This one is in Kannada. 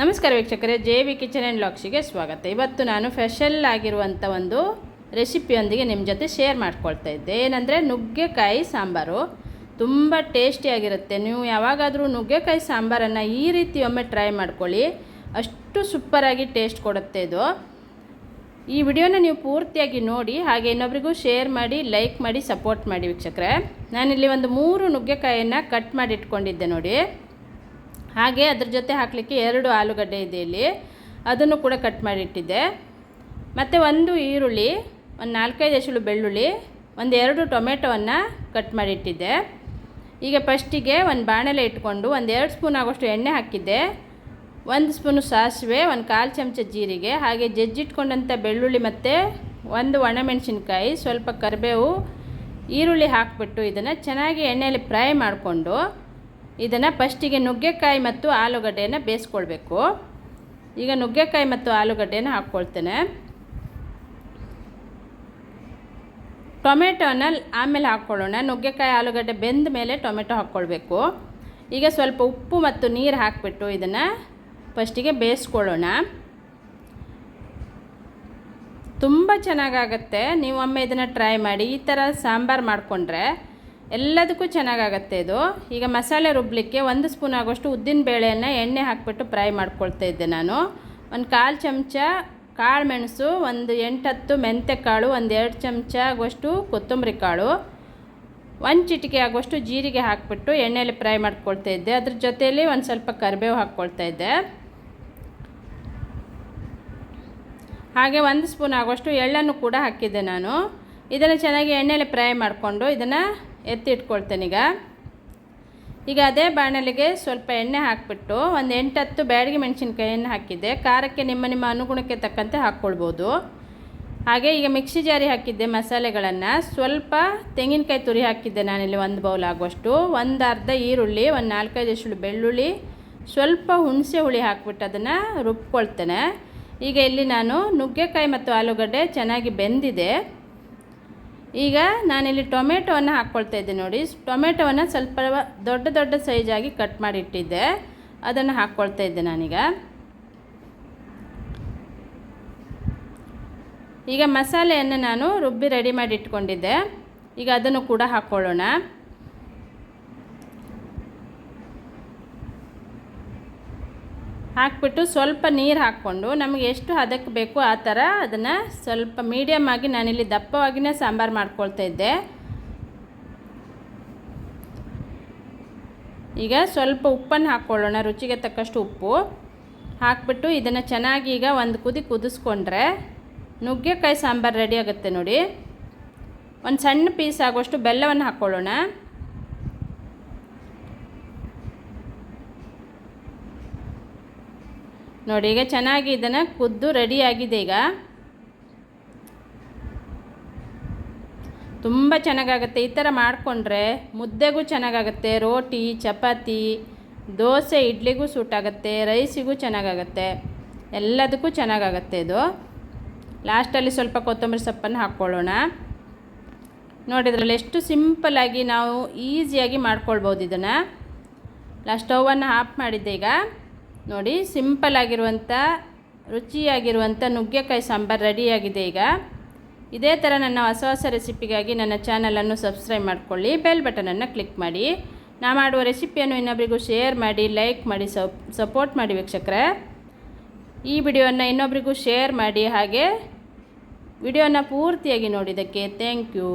ನಮಸ್ಕಾರ ವೀಕ್ಷಕರೇ, ಜೆ ವಿ ಕಿಚನ್ ಆ್ಯಂಡ್ ಲಾಕ್ಸಿಗೆ ಸ್ವಾಗತ. ಇವತ್ತು ನಾನು ಫೆಷಲ್ ಆಗಿರುವಂಥ ಒಂದು ರೆಸಿಪಿಯೊಂದಿಗೆ ನಿಮ್ಮ ಜೊತೆ ಶೇರ್ ಮಾಡ್ಕೊಳ್ತಾ ಇದ್ದೆ. ಏನಂದರೆ ನುಗ್ಗೆಕಾಯಿ ಸಾಂಬಾರು. ತುಂಬ ಟೇಸ್ಟಿಯಾಗಿರುತ್ತೆ ನೀವು ಯಾವಾಗಾದರೂ ನುಗ್ಗೆಕಾಯಿ ಸಾಂಬಾರನ್ನು ಈ ರೀತಿ ಒಮ್ಮೆ ಟ್ರೈ ಮಾಡ್ಕೊಳ್ಳಿ. ಅಷ್ಟು ಸೂಪರಾಗಿ ಟೇಸ್ಟ್ ಕೊಡುತ್ತೆ ಇದು. ಈ ವಿಡಿಯೋನ ನೀವು ಪೂರ್ತಿಯಾಗಿ ನೋಡಿ, ಹಾಗೆ ಇನ್ನೊಬ್ರಿಗೂ ಶೇರ್ ಮಾಡಿ, ಲೈಕ್ ಮಾಡಿ, ಸಪೋರ್ಟ್ ಮಾಡಿ ವೀಕ್ಷಕರೇ. ನಾನಿಲ್ಲಿ ಒಂದು ಮೂರು ನುಗ್ಗೆಕಾಯಿಯನ್ನು ಕಟ್ ಮಾಡಿ ಇಟ್ಕೊಂಡಿದ್ದೆ ನೋಡಿ. ಹಾಗೆ ಅದ್ರ ಜೊತೆ ಹಾಕಲಿಕ್ಕೆ ಎರಡು ಆಲೂಗಡ್ಡೆ ಇದೆ ಇಲ್ಲಿ. ಅದನ್ನು ಕೂಡ ಕಟ್ ಮಾಡಿಟ್ಟಿದ್ದೆ. ಮತ್ತು ಒಂದು ಈರುಳ್ಳಿ, ಒಂದು ನಾಲ್ಕೈದು ಎಸಳು ಬೆಳ್ಳುಳ್ಳಿ, ಒಂದು ಎರಡು ಟೊಮೆಟೊವನ್ನು ಕಟ್ ಮಾಡಿಟ್ಟಿದ್ದೆ. ಈಗ ಫಸ್ಟಿಗೆ ಒಂದು ಬಾಣಲೆ ಇಟ್ಕೊಂಡು ಒಂದು ಎರಡು ಸ್ಪೂನ್ ಆಗೋಷ್ಟು ಎಣ್ಣೆ ಹಾಕಿದ್ದೆ. ಒಂದು ಸ್ಪೂನು ಸಾಸಿವೆ, ಒಂದು ಕಾಲು ಚಮಚ ಜೀರಿಗೆ, ಹಾಗೆ ಜಜ್ಜಿಟ್ಕೊಂಡಂಥ ಬೆಳ್ಳುಳ್ಳಿ ಮತ್ತು ಒಂದು ಒಣಮೆಣಸಿನ್ಕಾಯಿ, ಸ್ವಲ್ಪ ಕರಿಬೇವು, ಈರುಳ್ಳಿ ಹಾಕಿಬಿಟ್ಟು ಇದನ್ನು ಚೆನ್ನಾಗಿ ಎಣ್ಣೆಯಲ್ಲಿ ಫ್ರೈ ಮಾಡಿಕೊಂಡು ಇದನ್ನು ಫಸ್ಟಿಗೆ ನುಗ್ಗೆಕಾಯಿ ಮತ್ತು ಆಲೂಗಡ್ಡೆಯನ್ನು ಬೇಯಿಸ್ಕೊಳ್ಬೇಕು. ಈಗ ನುಗ್ಗೆಕಾಯಿ ಮತ್ತು ಆಲೂಗಡ್ಡೆನ ಹಾಕ್ಕೊಳ್ತೇನೆ. ಟೊಮೆಟೊನ ಆಮೇಲೆ ಹಾಕ್ಕೊಳ್ಳೋಣ. ನುಗ್ಗೆಕಾಯಿ, ಆಲೂಗಡ್ಡೆ ಬೆಂದ ಮೇಲೆ ಟೊಮೆಟೊ ಹಾಕ್ಕೊಳ್ಬೇಕು. ಈಗ ಸ್ವಲ್ಪ ಉಪ್ಪು ಮತ್ತು ನೀರು ಹಾಕಿಬಿಟ್ಟು ಇದನ್ನು ಫಸ್ಟಿಗೆ ಬೇಯಿಸ್ಕೊಳ್ಳೋಣ. ತುಂಬ ಚೆನ್ನಾಗಾಗತ್ತೆ. ನೀವು ಒಮ್ಮೆ ಇದನ್ನು ಟ್ರೈ ಮಾಡಿ. ಈ ಥರ ಸಾಂಬಾರು ಮಾಡಿಕೊಂಡ್ರೆ ಎಲ್ಲದಕ್ಕೂ ಚೆನ್ನಾಗಾಗತ್ತೆ ಇದು. ಈಗ ಮಸಾಲೆ ರುಬ್ಬಲಿಕ್ಕೆ ಒಂದು ಸ್ಪೂನ್ ಆಗೋಷ್ಟು ಉದ್ದಿನ ಬೇಳೆಯನ್ನು ಎಣ್ಣೆ ಹಾಕಿಬಿಟ್ಟು ಫ್ರೈ ಮಾಡ್ಕೊಳ್ತಾ ಇದ್ದೆ ನಾನು. ಒಂದು ಕಾಲು ಚಮಚ ಕಾಳು ಮೆಣಸು, ಒಂದು ಎಂಟತ್ತು ಮೆಂತ್ಯ ಕಾಳು ಒಂದು ಎರಡು ಚಮಚ ಆಗುವಷ್ಟು ಕೊತ್ತಂಬರಿ ಕಾಳು. ಒಂದು ಚಿಟಿಕೆ ಆಗುವಷ್ಟು ಜೀರಿಗೆ ಹಾಕಿಬಿಟ್ಟು ಎಣ್ಣೆಯಲ್ಲಿ ಫ್ರೈ ಮಾಡ್ಕೊಳ್ತಾ ಇದ್ದೆ. ಅದ್ರ ಜೊತೆಯಲ್ಲಿ ಒಂದು ಸ್ವಲ್ಪ ಕರಿಬೇವು ಹಾಕ್ಕೊಳ್ತಾ ಇದ್ದೆ. ಹಾಗೆ ಒಂದು ಸ್ಪೂನ್ ಆಗೋಷ್ಟು ಎಳ್ಳನ್ನು ಕೂಡ ಹಾಕಿದ್ದೆ ನಾನು. ಇದನ್ನು ಚೆನ್ನಾಗಿ ಎಣ್ಣೆಯಲ್ಲಿ ಫ್ರೈ ಮಾಡಿಕೊಂಡು ಇದನ್ನು ಎತ್ತಿ ಇಟ್ಕೊಳ್ತೇನೆ ಈಗ. ಈಗ ಅದೇ ಬಾಣಲಿಗೆ ಸ್ವಲ್ಪ ಎಣ್ಣೆ ಹಾಕಿಬಿಟ್ಟು ಒಂದು ಎಂಟತ್ತು ಬ್ಯಾಡಿಗೆ ಮೆಣಸಿನ್ಕಾಯಿಯನ್ನು ಹಾಕಿದ್ದೆ. ಖಾರಕ್ಕೆ ನಿಮ್ಮ ನಿಮ್ಮ ಅನುಗುಣಕ್ಕೆ ತಕ್ಕಂತೆ ಹಾಕ್ಕೊಳ್ಬೋದು. ಹಾಗೆ ಈಗ ಮಿಕ್ಸಿ ಜಾರಿ ಹಾಕಿದ್ದೆ ಮಸಾಲೆಗಳನ್ನು. ಸ್ವಲ್ಪ ತೆಂಗಿನಕಾಯಿ ತುರಿ ಹಾಕಿದ್ದೆ ನಾನಿಲ್ಲಿ ಒಂದು ಬೌಲ್ ಆಗುವಷ್ಟು. ಒಂದು ಅರ್ಧ ಈರುಳ್ಳಿ, ಒಂದು ನಾಲ್ಕೈದು ಎಷ್ಟು ಬೆಳ್ಳುಳ್ಳಿ, ಸ್ವಲ್ಪ ಹುಣಸೆ ಹುಳಿ ಹಾಕ್ಬಿಟ್ಟು ಅದನ್ನು ರುಬ್ಕೊಳ್ತೇನೆ. ಈಗ ಇಲ್ಲಿ ನಾನು ನುಗ್ಗೆಕಾಯಿ ಮತ್ತು ಆಲೂಗಡ್ಡೆ ಚೆನ್ನಾಗಿ ಬೆಂದಿದೆ. ಈಗ ನಾನಿಲ್ಲಿ ಟೊಮೆಟೊವನ್ನು ಹಾಕ್ಕೊಳ್ತಾ ಇದ್ದೆ ನೋಡಿ. ಟೊಮೆಟೊವನ್ನು ಸ್ವಲ್ಪ ದೊಡ್ಡ ದೊಡ್ಡ ಸೈಜಾಗಿ ಕಟ್ ಮಾಡಿ ಇಟ್ಟಿದ್ದೆ. ಅದನ್ನು ಹಾಕ್ಕೊಳ್ತಾ ಇದ್ದೆ ನಾನೀಗ. ಈಗ ಮಸಾಲೆಯನ್ನು ನಾನು ರುಬ್ಬಿ ರೆಡಿ ಮಾಡಿ ಇಟ್ಕೊಂಡಿದ್ದೆ. ಈಗ ಅದನ್ನು ಕೂಡ ಹಾಕ್ಕೊಳ್ಳೋಣ. ಹಾಕ್ಬಿಟ್ಟು ಸ್ವಲ್ಪ ನೀರು ಹಾಕ್ಕೊಂಡು ನಮಗೆ ಎಷ್ಟು ಹದಕ್ಕೆ ಬೇಕು ಆ ಥರ ಅದನ್ನು ಸ್ವಲ್ಪ ಮೀಡಿಯಮ್ ಆಗಿ ನಾನಿಲ್ಲಿ ದಪ್ಪವಾಗಿಯೇ ಸಾಂಬಾರು ಮಾಡ್ಕೊಳ್ತಾ ಇದ್ದೆ. ಈಗ ಸ್ವಲ್ಪ ಉಪ್ಪನ್ನು ಹಾಕ್ಕೊಳ್ಳೋಣ, ರುಚಿಗೆ ತಕ್ಕಷ್ಟು ಉಪ್ಪು. ಹಾಕ್ಬಿಟ್ಟು ಇದನ್ನು ಚೆನ್ನಾಗಿ ಈಗ ಒಂದು ಕುದಿ ಕುದಿಸ್ಕೊಂಡ್ರೆ ನುಗ್ಗೆಕಾಯಿ ಸಾಂಬಾರು ರೆಡಿ ಆಗುತ್ತೆ ನೋಡಿ. ಒಂದು ಸಣ್ಣ ಪೀಸ್ ಆಗುವಷ್ಟು ಬೆಲ್ಲವನ್ನು ಹಾಕ್ಕೊಳ್ಳೋಣ. ನೋಡಿ, ಈಗ ಚೆನ್ನಾಗಿ ಇದನ್ನು ಕುದ್ದು ರೆಡಿಯಾಗಿದೆ ಈಗ. ತುಂಬ ಚೆನ್ನಾಗಾಗುತ್ತೆ. ಈ ಥರ ಮಾಡಿಕೊಂಡ್ರೆ ಮುದ್ದೆಗೂ ಚೆನ್ನಾಗಾಗುತ್ತೆ. ರೋಟಿ, ಚಪಾತಿ, ದೋಸೆ, ಇಡ್ಲಿಗೂ ಸೂಟ್ ಆಗುತ್ತೆ. ರೈಸಿಗೂ ಚೆನ್ನಾಗಾಗುತ್ತೆ. ಎಲ್ಲದಕ್ಕೂ ಚೆನ್ನಾಗಾಗುತ್ತೆ ಇದು. ಲಾಸ್ಟಲ್ಲಿ ಸ್ವಲ್ಪ ಕೊತ್ತಂಬರಿ ಸೊಪ್ಪನ್ನು ಹಾಕ್ಕೊಳ್ಳೋಣ. ನೋಡಿದ್ರಲ್ಲಿ ಎಷ್ಟು ಸಿಂಪಲಾಗಿ ನಾವು ಈಸಿಯಾಗಿ ಮಾಡ್ಕೊಳ್ಬೋದು ಇದನ್ನು. ಸ್ಟವನ್ನು ಆಫ್ ಮಾಡಿದ್ದೆ ಈಗ. ನೋಡಿ, ಸಿಂಪಲ್ ಆಗಿರುವಂಥ ರುಚಿಯಾಗಿರುವಂಥ ನುಗ್ಗೆಕಾಯಿ ಸಾಂಬಾರು ರೆಡಿಯಾಗಿದೆ ಈಗ. ಇದೇ ಥರ ನನ್ನ ಹೊಸ ಹೊಸ ರೆಸಿಪಿಗಾಗಿ ನನ್ನ ಚಾನಲನ್ನು ಸಬ್ಸ್ಕ್ರೈಬ್ ಮಾಡಿಕೊಳ್ಳಿ ಬೆಲ್ ಬಟನನ್ನು ಕ್ಲಿಕ್ ಮಾಡಿ. ನಾ ಮಾಡುವ ರೆಸಿಪಿಯನ್ನು ಇನ್ನೊಬ್ಬರಿಗೂ ಶೇರ್ ಮಾಡಿ ಲೈಕ್ ಮಾಡಿ ಸಪೋರ್ಟ್ ಮಾಡಿ ವೀಕ್ಷಕರೇ. ಈ ವಿಡಿಯೋನ ಇನ್ನೊಬ್ಬರಿಗೂ ಶೇರ್ ಮಾಡಿ, ಹಾಗೆ ವಿಡಿಯೋನ ಪೂರ್ತಿಯಾಗಿ ನೋಡಿದ್ದಕ್ಕೆ ಥ್ಯಾಂಕ್ ಯು